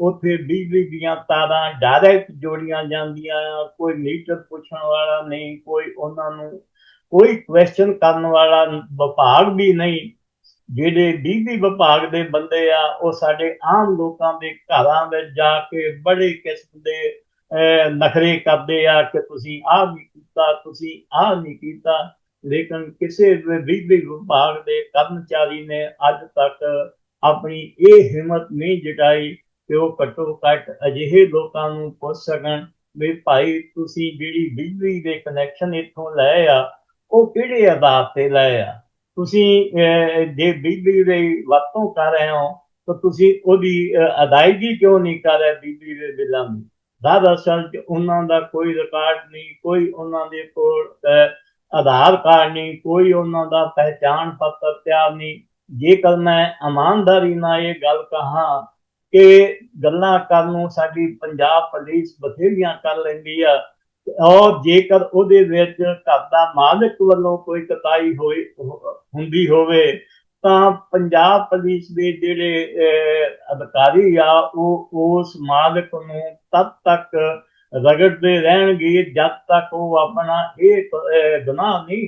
S1: ਉੱਥੇ ਬਿਜਲੀ ਦੀਆਂ ਤਾਰਾਂ ਡਾਇਰੈਕਟ ਜੋੜੀਆਂ ਜਾਂਦੀਆਂ ਆ ਕੋਈ ਮੀਟਰ ਪੁੱਛਣ ਵਾਲਾ ਨਹੀਂ, ਕੋਈ ਉਹਨਾਂ ਨੂੰ ਕੋਈ ਕੁਐਸਚਨ ਕਰਨ ਵਾਲਾ ਵਿਭਾਗ ਵੀ ਨਹੀਂ। ਜਿਹੜੇ ਬਿਜਲੀ ਵਿਭਾਗ ਦੇ ਬੰਦੇ ਆ, ਉਹ ਸਾਡੇ ਆਮ ਲੋਕਾਂ ਦੇ ਘਰਾਂ ਵਿੱਚ ਜਾ ਕੇ ਬੜੇ ਕਿਸਮ ਦੇ ਨਖਰੇ ਕਰਦੇ ਆ ਕਿ ਤੁਸੀਂ ਆਹ ਨਹੀਂ ਕੀਤਾ, ਤੁਸੀਂ ਆਹ ਨਹੀਂ ਕੀਤਾ। ਲੇਕਿਨ ਕਿਸੇ ਬਿਜਲੀ ਵਿਭਾਗ ਦੇ ਕਰਮਚਾਰੀ ਨੇ ਅੱਜ ਤੱਕ ਆਪਣੀ ਇਹ ਹਿੰਮਤ ਨਹੀਂ ਜਟਾਈ ਕਿ ਉਹ ਘੱਟੋ ਘੱਟ ਅਜਿਹੇ ਲੋਕਾਂ ਨੂੰ ਪੁੱਛ ਸਕਣ ਵੀ ਭਾਈ ਤੁਸੀਂ ਜਿਹੜੀ ਬਿਜਲੀ ਦੇ ਕਨੈਕਸ਼ਨ ਇੱਥੋਂ ਲਏ ਆ, ਉਹ ਕਿਹੜੇ ਆਧਾਰ ਤੇ ਲਏ ਆ? ਤੁਸੀਂ ਜੇ ਬਿਜਲੀ ਦੀ ਵਰਤੋਂ ਕਰ ਰਹੇ ਹੋ, ਤਾਂ ਤੁਸੀਂ ਉਹਦੀ ਅਦਾਇਗੀ ਕਿਉਂ ਨਹੀਂ ਕਰ ਰਹੇ ਬਿਜਲੀ ਦੇ ਬਿੱਲਾਂ ਦੀ? ਚ ਉਹਨਾਂ ਦਾ ਕੋਈ ਰਿਕਾਰਡ ਨਹੀਂ, ਕੋਈ ਉਹਨਾਂ ਦੇ ਕੋਲ ਆਧਾਰ ਕਾਰਡ ਨਹੀਂ, ਕੋਈ ਉਹਨਾਂ ਦਾ ਪਹਿਚਾਣ ਪੱਤਰ ਤਿਆਰ ਨਹੀਂ। ਜੇਕਰ ਮੈਂ ਇਮਾਨਦਾਰੀ ਨਾਲ ਇਹ ਗੱਲ ਕਹਾ ਕਿ ਗੱਲਾਂ ਕਰਨ ਨੂੰ ਸਾਡੀ ਪੰਜਾਬ ਪੁਲਿਸ ਬਥੇਰੀਆਂ ਕਰ ਲੈਂਦੀ ਆ। ਔਰ ਜੇਕਰ ਉਹਦੇ ਵਿੱਚ ਘਰ ਦਾ ਮਾਲਕ ਵੱਲੋਂ ਕੋਈ ਕਤਾਈ ਹੋਈ ਹੁੰਦੀ ਹੋਵੇ, ਤਾਂ ਪੰਜਾਬ ਪੁਲਿਸ ਦੇ ਜਿਹੜੇ ਅਧਿਕਾਰੀ ਆ, ਉਹ ਉਸ ਮਾਲਕ ਨੂੰ ਤਦ ਤੱਕ ਰਗੜਦੇ ਰਹਿਣਗੇ ਜਦ ਤੱਕ ਉਹ ਆਪਣਾ ਇਹ ਗੁਨਾਹ ਨਹੀਂ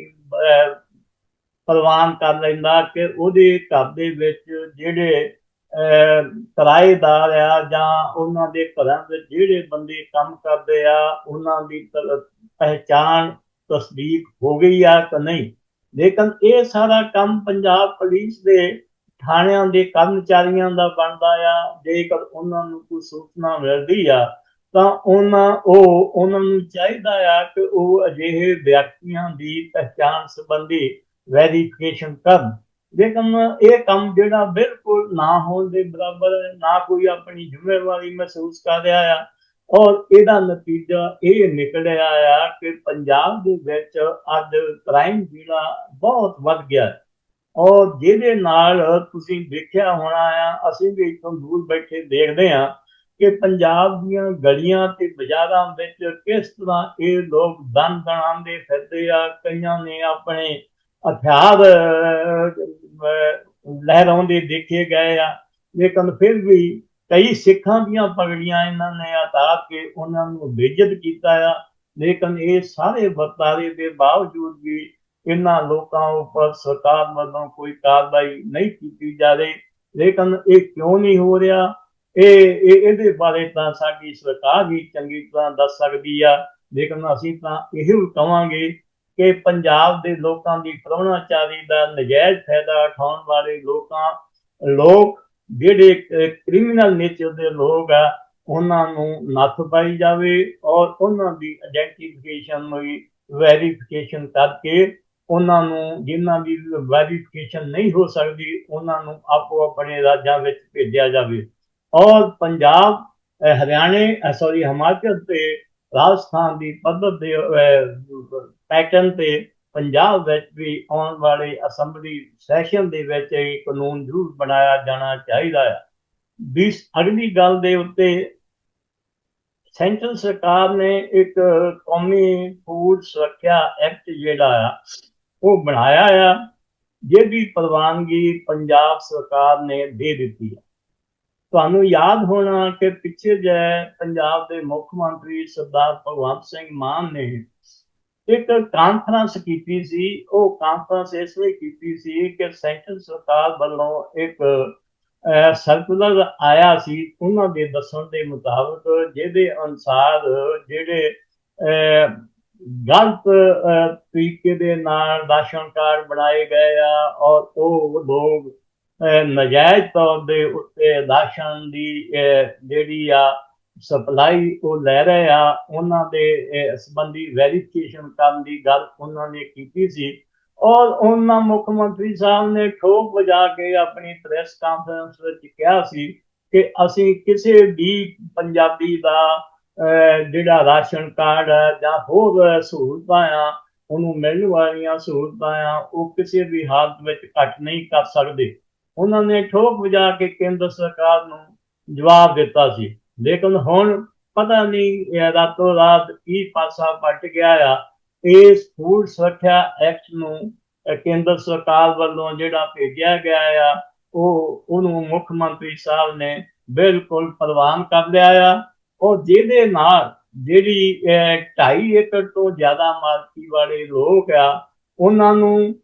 S1: ਪ੍ਰਵਾਨ ਕਰ ਲੈਂਦਾ ਕਿ ਉਹਦੇ ਘਰ ਦੇ ਵਿੱਚ ਜਿਹੜੇ ਕਿਰਾਏਦਾਰ ਆ ਜਾਂ ਉਹਨਾਂ ਦੇ ਘਰਾਂ ਦੇ ਜਿਹੜੇ ਬੰਦੇ ਕੰਮ ਕਰਦੇ ਆ, ਉਹਨਾਂ ਦੀ ਪਹਿਚਾਣ ਤਸਦੀਕ ਹੋ ਗਈ ਆ ਕਿ ਨਹੀਂ? ਲੇਕਿਨ ਇਹ ਸਾਰਾ ਕੰਮ ਪੰਜਾਬ ਪੁਲਿਸ ਦੇ ਥਾਣਿਆਂ ਦੇ ਕਰਮਚਾਰੀਆਂ ਦਾ ਬਣਦਾ ਆ। ਜੇਕਰ ਉਹਨਾਂ ਨੂੰ ਕੋਈ ਸੂਚਨਾ ਮਿਲਦੀ ਆ, ਤਾਂ ਉਹਨਾਂ, ਉਹ ਉਹਨਾਂ ਨੂੰ ਚਾਹੀਦਾ ਆ ਕਿ ਉਹ ਅਜਿਹੇ ਵਿਅਕਤੀਆਂ ਦੀ ਪਹਿਚਾਣ ਸੰਬੰਧੀ ਵੈਰੀਫਿਕੇਸ਼ਨ ਕਰਨ। ਲੇਕਿਨ ਇਹ ਕੰਮ ਜਿਹੜਾ ਬਿਲਕੁਲ ਨਾ ਹੋਣ ਦੇ ਬਰਾਬਰ, ਨਾ ਕੋਈ ਆਪਣੀ ਜ਼ਿੰਮੇਵਾਰੀ ਮਹਿਸੂਸ ਕਰ ਰਿਹਾ ਆ। ਔਰ ਇਹਦਾ ਨਤੀਜਾ ਇਹ ਨਿਕਲਿਆ ਆ ਕਿ ਪੰਜਾਬ ਦੇ ਵਿੱਚ ਅੱਜ ਕ੍ਰਾਈਮ ਜਿਹੜਾ ਬਹੁਤ ਵੱਧ ਗਿਆ। ਹੈ ਔਰ ਜਿਹਦੇ ਨਾਲ ਤੁਸੀਂ ਦੇਖਿਆ ਹੋਣਾ ਆ, ਅਸੀਂ ਵੀ ਇੱਥੋਂ ਦੂਰ ਬੈਠੇ ਦੇਖਦੇ ਆ ਕਿ ਪੰਜਾਬ ਦੀਆਂ ਗਲੀਆਂ ਤੇ ਬਾਜ਼ਾਰਾਂ ਵਿੱਚ ਕਿਸ ਤਰ੍ਹਾਂ ਇਹ ਲੋਕ ਦਨ ਦਣਾਉਂਦੇ ਫਿਰਦੇ ਆ, ਕਈਆਂ ਨੇ ਆਪਣੇ ਹਥਿਆਰ ਲਹਿਰਾਉਂਦੇ ਦੇਖੇ ਗਏ ਆ। ਲੇਕਿਨ ਫਿਰ ਵੀ ਕਈ ਸਿੱਖਾਂ ਦੀਆਂ ਪਗੜੀਆਂ ਇਹਨਾਂ ਨੇ ਆਤਾਰ ਕੇ ਉਹਨਾਂ ਨੂੰ ਬੇਇੱਜ਼ਤ ਕੀਤਾ ਆ। ਲੇਕਿਨ ਇਹ ਸਾਰੇ ਵਰਤਾਰੇ ਦੇ ਬਾਵਜੂਦ ਵੀ ਇਹਨਾਂ ਲੋਕਾਂ ਉੱਪਰ ਸਰਕਾਰ ਵੱਲੋਂ ਕੋਈ ਕਾਰਵਾਈ ਨਹੀਂ ਕੀਤੀ ਜਾ ਰਹੀ। ਲੇਕਿਨ ਇਹ ਕਿਉਂ ਨਹੀਂ ਹੋ ਰਿਹਾ? ਇਹ ਇਹਦੇ ਬਾਰੇ ਤਾਂ ਸਾਡੀ ਸਰਕਾਰ ਵੀ ਚੰਗੀ ਤਰ੍ਹਾਂ ਦੱਸ ਸਕਦੀ ਆ। ਲੇਕਿਨ ਅਸੀਂ ਤਾਂ ਇਹ ਕਹਾਂਗੇ ਕਿ ਪੰਜਾਬ ਦੇ ਲੋਕਾਂ ਦੀ ਪ੍ਰਵਣਾਚਾਰੀ ਦਾ ਨਜਾਇਜ਼ ਫਾਇਦਾ ਉਠਾਉਣ ਵਾਲੇ ਲੋਕਾਂ, ਲੋਕ ਜਿਹੜੇ ਕ੍ਰਿਮੀਨਲ ਨੇਚਰ ਦੇ ਲੋਕ ਆ, ਉਹਨਾਂ ਨੂੰ ਨੱਥ ਪਾਈ ਜਾਵੇ ਔਰ ਉਹਨਾਂ ਦੀ ਆਇਡੈਂਟੀਫਿਕੇਸ਼ਨ ਹੋਈ ਵੈਰੀਫਿਕੇਸ਼ਨ ਕਰਕੇ ਉਹਨਾਂ ਨੂੰ ਜਿਨ੍ਹਾਂ ਦੀ ਵੈਰੀਫਿਕੇਸ਼ਨ ਨਹੀਂ ਹੋ ਸਕਦੀ, ਉਹਨਾਂ ਨੂੰ ਆਪੋ ਆਪਣੇ ਰਾਜਾਂ ਵਿੱਚ ਭੇਜਿਆ ਜਾਵੇ। ਔਰ ਪੰਜਾਬ ਹਰਿਆਣੇ ਸੌਰੀ ਹਿਮਾਚਲ ਤੇ ਰਾਜਸਥਾਨ ਦੀ ਪੱਧਰ ਦੇ ਪੈਟਰਨ ਤੇ ਪੰਜਾਬ ਵਿੱਚ ਵੀ ਆਉਣ ਵਾਲੇ ਅਸੈਂਬਲੀ ਸੈਸ਼ਨ ਦੇ ਵਿੱਚ ਇਹ ਕਾਨੂੰਨ ਜ਼ਰੂਰ ਬਣਾਇਆ ਜਾਣਾ ਚਾਹੀਦਾ ਹੈ। ਇਸ ਅਗਲੀ ਗੱਲ ਦੇ ਉੱਤੇ ਸੈਂਟਰ ਸਰਕਾਰ ਨੇ ਇੱਕ ਕੌਮੀ ਫੂਡ ਸੁਰੱਖਿਆ ਐਕਟ ਜਿਹੜਾ ਆ, ਉਹ ਬਣਾਇਆ ਆ, ਜਿਹਦੀ ਪ੍ਰਵਾਨਗੀ ਪੰਜਾਬ ਸਰਕਾਰ ਨੇ ਦੇ ਦਿੱਤੀ ਹੈ ਤੁਹਾਨੂੰ ਯਾਦ ਹੋਣਾ ਕਿ ਪਿੱਛੇ ਜੇ ਪੰਜਾਬ ਦੇ ਮੁੱਖ ਮੰਤਰੀ ਸਰਦਾਰ ਭਗਵੰਤ ਸਿੰਘ ਮਾਨ ਨੇ ਇੱਕ ਕਾਨਫਰੰਸ ਕੀਤੀ ਸੀ, ਉਹ ਕਾਨਫਰੰਸ ਇਸ ਲਈ ਕੀਤੀ ਸੀ ਕਿ ਸੈਂਟਰ ਸਰਕਾਰ ਵੱਲੋਂ ਇੱਕ ਸਰਕੂਲਰ ਆਇਆ ਸੀ, ਉਹਨਾਂ ਦੇ ਦੱਸਣ ਦੇ ਮੁਤਾਬਕ ਜਿਹਦੇ ਅਨਸਾਰ ਜਿਹੜੇ ਗਲਤ ਤਰੀਕੇ ਦੇ ਨਾਲ ਰਾਸ਼ਨ ਕਾਰਡ ਬਣਾਏ ਗਏ ਆ ਔਰ ਉਹ ਲੋਕ ਨਜਾਇਜ਼ ਤੌਰ ਦੇ ਉੱਤੇ ਰਾਸ਼ਨ ਦੀ ਜਿਹੜੀ ਆ ਸਪਲਾਈ ਉਹ ਲੈ ਰਹੇ ਆ, ਉਹਨਾਂ ਦੇ ਸੰਬੰਧੀ ਵੈਰੀਫਿਕੇਸ਼ਨ ਕਰਨ ਦੀ ਗੱਲ ਉਹਨਾਂ ਨੇ ਕੀਤੀ ਸੀ। ਔਰ ਉਹਨਾਂ ਮੁੱਖ ਮੰਤਰੀ ਸਾਹਿਬ ਨੇ ਠੋਕ ਵਜਾ ਕੇ ਆਪਣੀ ਪ੍ਰੈਸ ਕਾਨਫਰੰਸ ਵਿੱਚ ਕਿਹਾ ਸੀ ਕਿ ਅਸੀਂ ਕਿਸੇ ਵੀ ਪੰਜਾਬੀ ਦਾ ਜਿਹੜਾ ਰਾਸ਼ਨ ਕਾਰਡ ਜਾਂ ਹੋਰ ਸਹੂਲਤਾਂ ਆ, ਉਹਨੂੰ ਮਿਲਣ ਵਾਲੀਆਂ ਸਹੂਲਤਾਂ ਆ, ਉਹ ਕਿਸੇ ਵੀ ਹਾਲਤ ਵਿੱਚ ਘਟ ਨਹੀਂ ਕਰ ਸਕਦੇ। ਉਹਨਾਂ ਨੇ ਠੋਕ ਵਜਾ ਕੇ ਕੇਂਦਰ ਸਰਕਾਰ ਨੂੰ ਜਵਾਬ ਦਿੱਤਾ ਸੀ। ਲੇਕਿਨ ਹੁਣ ਪਤਾ ਨਹੀਂ ਇਹ ਰਾਤੋਂ ਰਾਤ ਕੀ ਪਾਸਾ ਪਲਟ ਗਿਆ ਆ। ਇਸ ਫੂਡ ਸੁਰੱਖਿਆ ਐਕਟ ਨੂੰ ਕੇਂਦਰ ਸਰਕਾਰ ਵੱਲੋਂ ਜਿਹੜਾ ਭੇਜਿਆ ਗਿਆ ਆ, ਉਹ ਉਹਨੂੰ ਮੁੱਖ ਮੰਤਰੀ ਸਾਹਿਬ ਨੇ ਬਿਲਕੁਲ ਪ੍ਰਵਾਨ ਕਰ ਲਿਆ ਆ। ਉਹ ਜਿਹਦੇ ਨਾਲ ਜਿਹੜੀ 2.5 ਏਕੜ ਤੋਂ ਜ਼ਿਆਦਾ ਮਾਲਕੀ ਵਾਲੇ ਲੋਕ ਆ, ਉਹਨਾਂ ਨੂੰ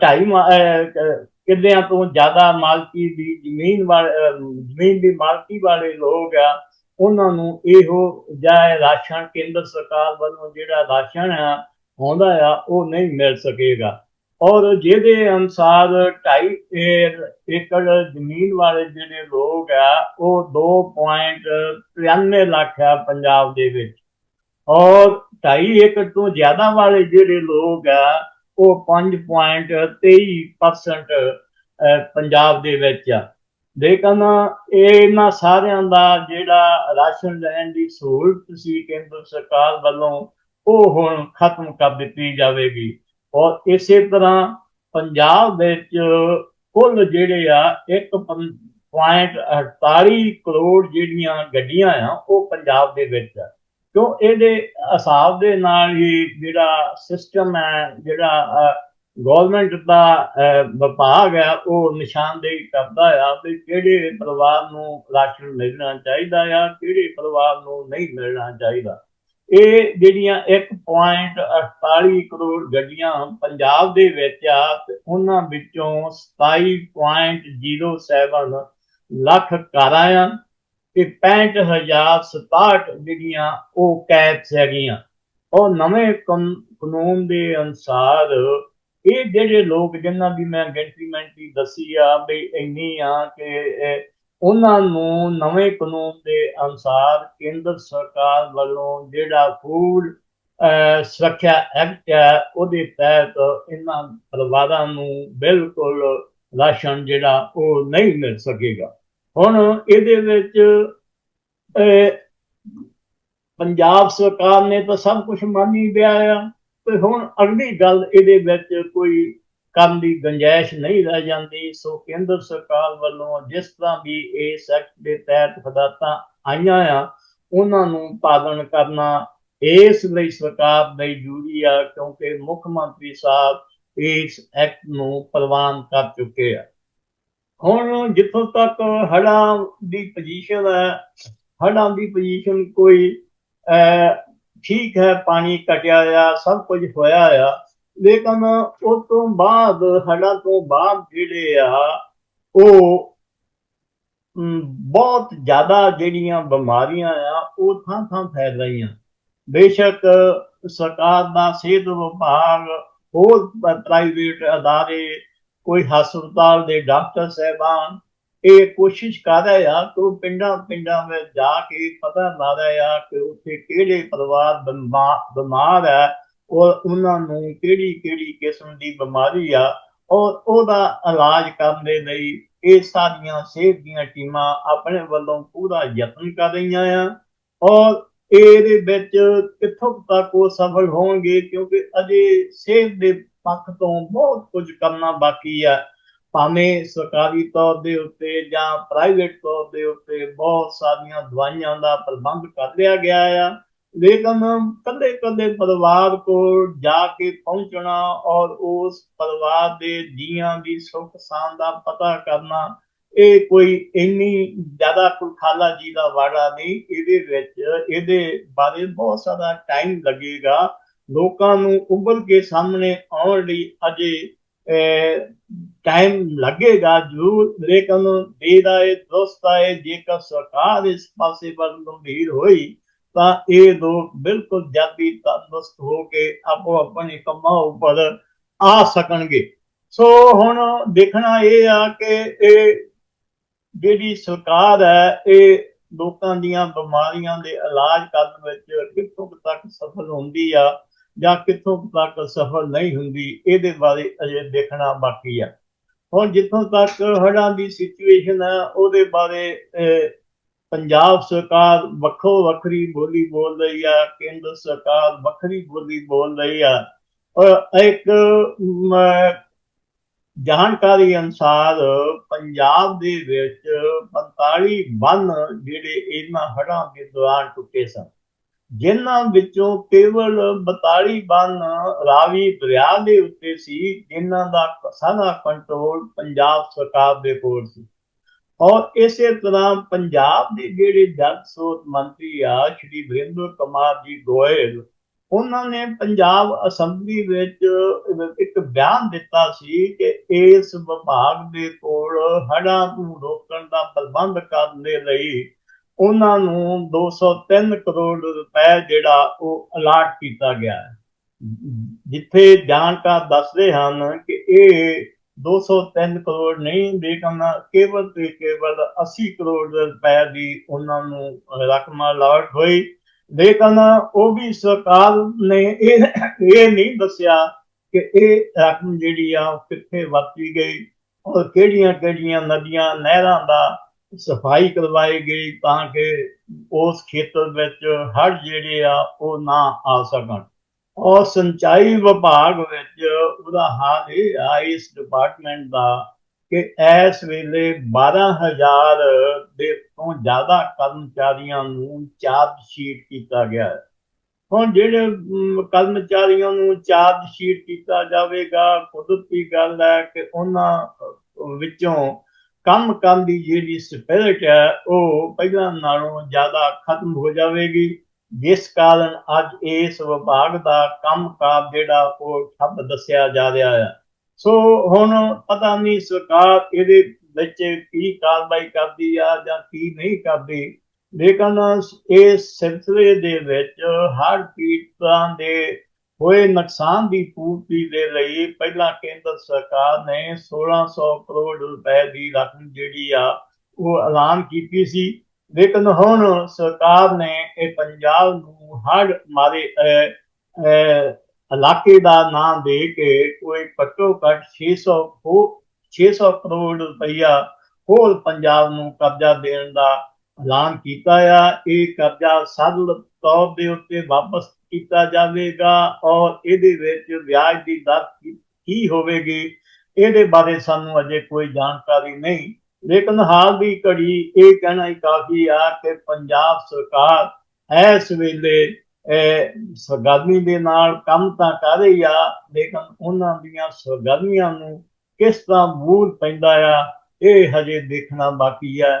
S1: 2.5 ਕਿੱਲਿਆਂ ਤੋਂ ਜ਼ਿਆਦਾ ਮਾਲਕੀ ਦੀ ਜ਼ਮੀਨ ਵਾਲੇ ਜ਼ਮੀਨ ਦੀ ਮਾਲਕੀ ਵਾਲੇ ਲੋਕ ਆ, ਉਹਨਾਂ ਨੂੰ ਇਹੋ ਜਾਇ ਰਾਸ਼ਨ ਕੇਂਦਰ ਸਰਕਾਰ ਵੱਲੋਂ ਜਿਹੜਾ ਰਾਸ਼ਨ ਆ, ਆਉਂਦਾ ਆ, ਉਹ ਨਹੀਂ ਮਿਲ ਸਕੇਗਾ। ਔਰ ਜਿਹਦੇ ਅਨਸਾਰ 2.5 ਏਕੜ ਜ਼ਮੀਨ ਵਾਲੇ ਜਿਹੜੇ ਲੋਕ ਆ, ਉਹ 2.93 ਲੱਖ ਆ ਪੰਜਾਬ ਦੇ ਵਿੱਚ। ਔਰ 2.5 ਏਕੜ ਤੋਂ ਜ਼ਿਆਦਾ ਵਾਲੇ ਜਿਹੜੇ ਲੋਕ ਆ ਉਹ 5.23% ਪੰਜਾਬ ਦੇ ਵਿੱਚ ਆ। ਲੇਕਿਨ ਇਹਨਾਂ ਸਾਰਿਆਂ ਦਾ ਜਿਹੜਾ ਰਾਸ਼ਨ ਲੈਣ ਦੀ ਸਹੂਲਤ ਸੀ ਕੇਂਦਰ ਸਰਕਾਰ ਵੱਲੋਂ, ਉਹ ਹੁਣ ਖਤਮ ਕਰ ਦਿੱਤੀ ਜਾਵੇਗੀ। ਔਰ ਇਸੇ ਤਰ੍ਹਾਂ ਪੰਜਾਬ ਵਿੱਚ ਕੁੱਲ ਜਿਹੜੇ ਆ 1.48 ਕਰੋੜ ਜਿਹੜੀਆਂ ਗੱਡੀਆਂ ਆ, ਉਹ ਪੰਜਾਬ ਦੇ ਵਿੱਚ ਆ। ਕਿਉਂ ਇਹਦੇ ਹਿਸਾਬ ਦੇ ਨਾਲ ਹੀ ਜਿਹੜਾ ਸਿਸਟਮ ਹੈ, ਜਿਹੜਾ ਗਵਰਨਮੈਂਟ ਦਾ ਵਿਭਾਗ ਹੈ, ਉਹ ਨਿਸ਼ਾਨਦੇਹੀ ਕਰਦਾ ਆ ਵੀ ਕਿਹੜੇ ਪਰਿਵਾਰ ਨੂੰ ਰਾਸ਼ਨ ਮਿਲਣਾ ਚਾਹੀਦਾ ਆ, ਕਿਹੜੇ ਪਰਿਵਾਰ ਨੂੰ ਨਹੀਂ ਮਿਲਣਾ ਚਾਹੀਦਾ। ਇਹ ਜਿਹੜੀਆਂ 1.48 ਕਰੋੜ ਗੱਡੀਆਂ ਪੰਜਾਬ ਦੇ ਵਿੱਚ ਆ, ਤੇ ਉਹਨਾਂ ਵਿੱਚੋਂ 27.07 ਲੱਖ ਕਾਰਾਂ ਆ। ਤੇ 65067 ਜਿਹੜੀਆਂ ਉਹ ਕੈਬਸ ਹੈਗੀਆਂ, ਉਹ ਨਵੇਂ ਕਾਨੂੰਨ ਦੇ ਅਨਸਾਰ ਇਹ ਜਿਹੜੇ ਲੋਕ ਜਿਨ੍ਹਾਂ ਦੀ ਮੈਂ ਗਿਣਤੀ ਗੈਂਟਰੀਮੈਂਟੀ ਦੱਸੀ ਆ ਵੀ ਇੰਨੀ ਆ ਕਿ ਉਹਨਾਂ ਨੂੰ ਨਵੇਂ ਕਾਨੂੰਨ ਦੇ ਅਨਸਾਰ ਕੇਂਦਰ ਸਰਕਾਰ ਵੱਲੋਂ ਜਿਹੜਾ ਫੂਡ, ਅਹ, ਸੁਰੱਖਿਆ ਐਕਟ ਹੈ, ਉਹਦੇ ਤਹਿਤ ਇਹਨਾਂ ਪਰਿਵਾਰਾਂ ਨੂੰ ਬਿਲਕੁਲ ਰਾਸ਼ਨ ਜਿਹੜਾ ਉਹ ਨਹੀਂ ਮਿਲ ਸਕੇਗਾ। ਹੁਣ ਇਹਦੇ ਵਿੱਚ ਪੰਜਾਬ ਸਰਕਾਰ ਨੇ ਤਾਂ ਸਭ ਕੁਝ ਮੰਨੀ ਲਿਆ ਆ। ਤੇ ਹੁਣ ਅਗਲੀ ਗੱਲ ਇਹਦੇ ਵਿੱਚ ਕੋਈ ਕਰਨ ਦੀ ਗੁੰਜਾਇਸ਼ ਨਹੀਂ ਰਹਿ ਜਾਂਦੀ। ਸੋ ਕੇਂਦਰ ਸਰਕਾਰ ਵੱਲੋਂ ਜਿਸ ਤਰ੍ਹਾਂ ਵੀ ਇਸ ਐਕਟ ਦੇ ਤਹਿਤ ਹਦਾਇਤਾਂ ਆਈਆਂ ਆ, ਉਹਨਾਂ ਨੂੰ ਪਾਲਣ ਕਰਨਾ ਇਸ ਲਈ ਸਰਕਾਰ ਲਈ ਜ਼ਰੂਰੀ ਆ, ਕਿਉਂਕਿ ਮੁੱਖ ਮੰਤਰੀ ਸਾਹਿਬ ਇਸ ਐਕਟ ਨੂੰ ਪ੍ਰਵਾਨ ਕਰ ਚੁੱਕੇ ਆ। ਹੁਣ ਜਿੱਥੋਂ ਤੱਕ ਹੜ੍ਹਾਂ ਦੀ ਪੋਜੀਸ਼ਨ ਹੈ, ਹੜ੍ਹਾਂ ਦੀ ਪੋਜੀਸ਼ਨ ਕੋਈ ਠੀਕ ਹੈ, ਪਾਣੀ ਘਟਿਆ ਆ, ਸਭ ਕੁਝ ਹੋਇਆ ਆ, ਲੇਕਿਨ ਉਸ ਤੋਂ ਬਾਅਦ, ਹੜ੍ਹਾਂ ਤੋਂ ਬਾਅਦ ਜਿਹੜੇ ਆ, ਉਹ ਬਹੁਤ ਜ਼ਿਆਦਾ ਜਿਹੜੀਆਂ ਬਿਮਾਰੀਆਂ ਆ, ਉਹ ਥਾਂ ਥਾਂ ਫੈਲ ਰਹੀਆਂ। ਬੇਸ਼ੱਕ ਸਰਕਾਰ ਦਾ ਸਿਹਤ ਵਿਭਾਗ ਹੋਰ ਪ੍ਰਾਈਵੇਟ ਅਦਾਰੇ ਕੋਈ ਹਸਪਤਾਲ ਦੇ ਡਾਕਟਰ ਸਹਿਬਾਨ, ਇਹ ਕੋਸ਼ਿਸ਼ ਕਰ ਰਹੇ ਆ ਕਿ ਉਹ ਪਿੰਡਾਂ ਪਿੰਡਾਂ ਵਿੱਚ ਜਾ ਕੇ ਪਤਾ ਲਾ ਰਹੇ ਆ ਕਿ ਉੱਥੇ ਕਿਹੜੇ ਪਰਿਵਾਰ ਬਿਮਾਰ ਹੈ ਔਰ ਉਹਨਾਂ ਨੂੰ ਕਿਹੜੀ ਕਿਹੜੀ ਕਿਸਮ ਦੀ ਬਿਮਾਰੀ ਆ ਔਰ ਉਹਦਾ ਇਲਾਜ ਕਰਨ ਦੇ ਲਈ ਇਹ ਸਾਰੀਆਂ ਸਿਹਤ ਦੀਆਂ ਟੀਮਾਂ ਆਪਣੇ ਵੱਲੋਂ ਪੂਰਾ ਯਤਨ ਕਰ ਰਹੀਆਂ ਆ ਔਰ ਇਹਦੇ ਵਿੱਚ ਕਿੱਥੋਂ ਤੱਕ ਉਹ ਸਫਲ ਹੋਣਗੇ ਕਿਉਂਕਿ ਅਜੇ ਸਿਹਤ ਦੇ ਪੱਖ ਤੋਂ ਬਹੁਤ ਕੁਝ ਕਰਨਾ ਬਾਕੀ ਆ। ਭਾਵੇਂ ਸਰਕਾਰੀ ਤੌਰ ਦੇ ਉੱਤੇ ਜਾਂ ਪ੍ਰਾਈਵੇਟ ਤੌਰ ਦੇ ਉੱਤੇ ਬਹੁਤ ਸਾਰੀਆਂ ਦਵਾਈਆਂ ਦਾ ਪ੍ਰਬੰਧ ਕਰ ਲਿਆ ਗਿਆ ਆ। ਲੇਕਿਨ ਕੱਲੇ ਕੱਲੇ ਪਰਿਵਾਰ ਕੋਲ ਜਾ ਕੇ ਪਹੁੰਚਣਾ ਔਰ ਉਸ ਪਰਿਵਾਰ ਦੇ ਜੀਆਂ ਦੀ ਸੁੱਖ ਸਾਂ ਦਾ ਪਤਾ ਕਰਨਾ, ਇਹ ਕੋਈ ਇੰਨੀ ਜ਼ਿਆਦਾ ਕੁਲਖਾਲਾ ਜੀ ਦਾ ਵਾੜਾ ਨਹੀਂ। ਇਹਦੇ ਵਿੱਚ, ਇਹਦੇ ਬਾਰੇ ਬਹੁਤ ਸਾਰਾ ਟਾਈਮ ਲੱਗੇਗਾ। ਲੋਕਾਂ ਨੂੰ ਉਭਰ ਕੇ ਸਾਹਮਣੇ ਆਉਣ ਲਈ ਅਜੇ ਟਾਈਮ ਲੱਗੇਗਾ, ਜ਼ਰੂਰ। ਲੇਕਿਨ ਦੇਦਾ ਇਹ ਦੋਸਤ ਹੈ ਜੇਕਰ ਸਰਕਾਰ ਇਸ ਪਾਸੇ ਵੱਲ ਗੰਭੀਰ ਹੋਈ, ਤਾਂ ਇਹ ਲੋਕ ਬਿਲਕੁਲ ਜਲਦੀ ਤੰਦਰੁਸਤ ਹੋ ਕੇ ਆਪੋ ਆਪਣੇ ਕੰਮਾਂ ਉੱਪਰ ਆ ਸਕਣਗੇ। ਸੋ ਹੁਣ ਦੇਖਣਾ ਇਹ ਆ ਕਿ ਇਹ ਜਿਹੜੀ ਸਰਕਾਰ ਹੈ, ਇਹ ਲੋਕਾਂ ਦੀਆਂ ਬਿਮਾਰੀਆਂ ਦੇ ਇਲਾਜ ਕਰਨ ਵਿੱਚ ਕਿੱਥੋਂ ਕੁ ਤੱਕ ਸਫਲ ਹੁੰਦੀ ਆ ਜਾਂ ਕਿੱਥੋਂ ਤੱਕ ਸਫਲ ਨਹੀਂ ਹੁੰਦੀ ਇਹਦੇ ਬਾਰੇ ਅਜੇ ਦੇਖਣਾ ਬਾਕੀ ਆ। ਹੁਣ ਜਿੱਥੋਂ ਤੱਕ ਹੜ੍ਹਾਂ ਦੀ ਸਿਚੁਏਸ਼ਨ ਹੈ ਉਹਦੇ ਬਾਰੇ ਅਹ, ਪੰਜਾਬ ਸਰਕਾਰ ਵੱਖੋ ਵੱਖਰੀ ਬੋਲੀ ਬੋਲ ਰਹੀ ਆ ਕੇਂਦਰ ਸਰਕਾਰ ਵੱਖਰੀ ਬੋਲੀ ਬੋਲ ਰਹੀ ਆ। ਔਰ ਇੱਕ ਮ, ਜਾਣਕਾਰੀ ਅਨੁਸਾਰ ਪੰਜਾਬ ਦੇ ਵਿੱਚ 45 ਬੰਨ ਜਿਹੜੇ ਇਹਨਾਂ ਹੜ੍ਹਾਂ ਦੇ ਦੌਰਾਨ ਟੁੱਟੇ ਸਨ। ਜਿਨ੍ਹਾਂ ਵਿੱਚੋਂ ਕੇਵਲ 42 ਬੰਨ ਰਾਵੀ ਦਰਿਆ ਦੇ ਉੱਤੇ ਸੀ, ਜਿਨ੍ਹਾਂ ਦਾ ਸਾਰਾ ਕੰਟਰੋਲ ਪੰਜਾਬ ਸਰਕਾਰ ਦੇ ਕੋਲ ਸੀ। ਔਰ ਇਸੇ ਤਰ੍ਹਾਂ ਪੰਜਾਬ ਦੇ ਜਿਹੜੇ ਜਲ ਸਰੋਤ ਮੰਤਰੀ ਆ, ਸ਼੍ਰੀ ਵਰਿੰਦਰ ਕੁਮਾਰ ਜੀ ਗੋਇਲ, ਉਹਨਾਂ ਨੇ ਪੰਜਾਬ ਅਸੈਂਬਲੀ ਵਿੱਚ ਇੱਕ ਬਿਆਨ ਦਿੱਤਾ ਸੀ ਕਿ ਇਸ ਵਿਭਾਗ ਦੇ ਕੋਲ ਹੜ੍ਹਾਂ ਨੂੰ ਰੋਕਣ ਦਾ ਪ੍ਰਬੰਧ ਕਰਨ ਦੇ ਲਈ ਉਹਨਾਂ ਨੂੰ 203 ਕਰੋੜ ਰੁਪਏ ਜਿਹੜਾ ਉਹ ਅਲਾਟ ਕੀਤਾ ਗਿਆ ਹੈ। ਜਿੱਥੇ ਜਾਣਕਾਰ ਦੱਸਦੇ ਹਨ ਕਿ ਇਹ 203 ਕਰੋੜ ਨਹੀਂ, ਲੇਕਿਨ ਕੇਵਲ ਤੇ ਕੇਵਲ 80 ਕਰੋੜ ਰੁਪਏ ਦੀ ਉਹਨਾਂ ਨੂੰ ਰਕਮ ਅਲਾਟ ਹੋਈ। ਲੇਕਿਨ ਉਹ ਵੀ ਸਰਕਾਰ ਨੇ ਇਹ ਇਹ ਨਹੀਂ ਦੱਸਿਆ ਕਿ ਇਹ ਰਕਮ ਜਿਹੜੀ ਆ ਉਹ ਕਿੱਥੇ ਵਰਤੀ ਗਈ ਔਰ ਕਿਹੜੀਆਂ ਕਿਹੜੀਆਂ ਨਦੀਆਂ, ਨਹਿਰਾਂ ਦਾ ਸਫ਼ਾਈ ਕਰਵਾਈ ਗਈ ਤਾਂ ਕਿ ਉਸ ਖੇਤਰ ਵਿੱਚ ਹੜ ਜਿਹੜੇ ਆ, ਉਹ ਨਾ ਆ ਸਕਣ। ਔਰ ਸਿੰਚਾਈ ਵਿਭਾਗ ਵਿੱਚ ਉਹਦਾ ਹਾਲ ਇਹ ਆ ਇਸ ਡਿਪਾਰਟਮੈਂਟ ਦਾ ਕਿ ਇਸ ਵੇਲੇ 12000 ਦੇ ਤੋਂ ਜ਼ਿਆਦਾ ਕਰਮਚਾਰੀਆਂ ਨੂੰ ਚਾਰਜ ਸ਼ੀਟ ਕੀਤਾ ਗਿਆ ਹੈ। ਹੁਣ ਜਿਹੜੇ ਕਰਮਚਾਰੀਆਂ ਨੂੰ ਚਾਰਜ ਸ਼ੀਟ ਕੀਤਾ ਜਾਵੇਗਾ, ਕੁਦਰਤੀ ਗੱਲ ਹੈ ਕਿ ਉਹਨਾਂ ਵਿੱਚੋਂ ਕੰਮ ਕਰਨ ਦੀ ਜਿਹੜੀ ਸਪਿਰਿਟ ਹੈ, ਉਹ ਪਹਿਲਾਂ ਨਾਲੋਂ ਜ਼ਿਆਦਾ ਖਤਮ ਹੋ ਜਾਵੇਗੀ। ਜਿਸ ਕਾਰਨ ਅੱਜ ਇਸ ਵਿਭਾਗ ਦਾ ਕੰਮਕਾਰ ਜਿਹੜਾ, ਉਹ ਠੱਪ ਦੱਸਿਆ ਜਾ ਰਿਹਾ ਹੈ। ਸੋ ਹੁਣ ਪਤਾ ਨਹੀਂ ਸਰਕਾਰ ਇਹਦੇ ਵਿੱਚ ਕੀ ਕਾਰਵਾਈ ਕਰਦੀ ਆ ਜਾਂ ਕੀ ਨਹੀਂ ਕਰਦੀ। ਲੇਕਿਨ ਇਸ ਸਿਲਸਿਲੇ ਦੇ ਵਿੱਚ ਹਰ ਪੀੜਤਾਂ ਦੇ ਹੋਏ ਨੁਕਸਾਨ ਦੀ ਪੂਰਤੀ ਦੇ ਲਈ ਪਹਿਲਾਂ ਕੇਂਦਰ ਸਰਕਾਰ ਨੇ 1600 ਕਰੋੜ ਰੁਪਏ ਦੀ ਰਕਮ ਜਿਹੜੀ ਆ, ਉਹ ਐਲਾਨ ਕੀਤੀ ਸੀ। ਲੇਕਿਨ ਹੁਣ ਸਰਕਾਰ ਨੇ ਇਹ ਪੰਜਾਬ ਨੂੰ ਹੜ ਮਾਰੇ ਇਲਾਕੇ ਦਾ ਨਾਮ ਦੇ ਕੇ ਕੋਈ ਘੱਟੋ ਘੱਟ 600 ਹੋ 600 ਕਰੋੜ ਰੁਪਈਆ ਹੋਰ ਪੰਜਾਬ ਨੂੰ ਕਰਜ਼ਾ ਦੇਣ ਦਾ ਐਲਾਨ ਕੀਤਾ ਆ, ਇਹ ਕਰਜ਼ਾ ਸਰਲ ਤੌਰ ਦੇ ਉੱਤੇ ਵਾਪਸ ਕੀਤਾ ਜਾਵੇਗਾ ਔਰ ਇਹਦੇ ਵਿੱਚ ਵਿਆਜ ਦੀ ਦਰ ਕੀ ਹੋਵੇਗੀ, ਇਹਦੇ ਬਾਰੇ ਸਾਨੂੰ ਅਜੇ ਕੋਈ ਜਾਣਕਾਰੀ ਨਹੀਂ। ਲੇਕਿਨ ਹਾਲ ਦੀ ਘੜੀ ਇਹ ਕਹਿਣਾ ਹੀ ਕਾਫੀ ਆ ਕਿ ਪੰਜਾਬ ਸਰਕਾਰ ਇਸ ਵੇਲੇ ਸਰਗਰਮੀ ਦੇ ਨਾਲ ਕੰਮ ਤਾਂ ਕਰ ਰਹੀ ਆ, ਲੇਕਿਨ ਉਹਨਾਂ ਦੀਆਂ ਸਰਗਰਮੀਆਂ ਨੂੰ ਕਿਸ ਤਰ੍ਹਾਂ ਮੂਲ ਪੈਂਦਾ ਆ, ਇਹ ਹਜੇ ਦੇਖਣਾ ਬਾਕੀ ਆ।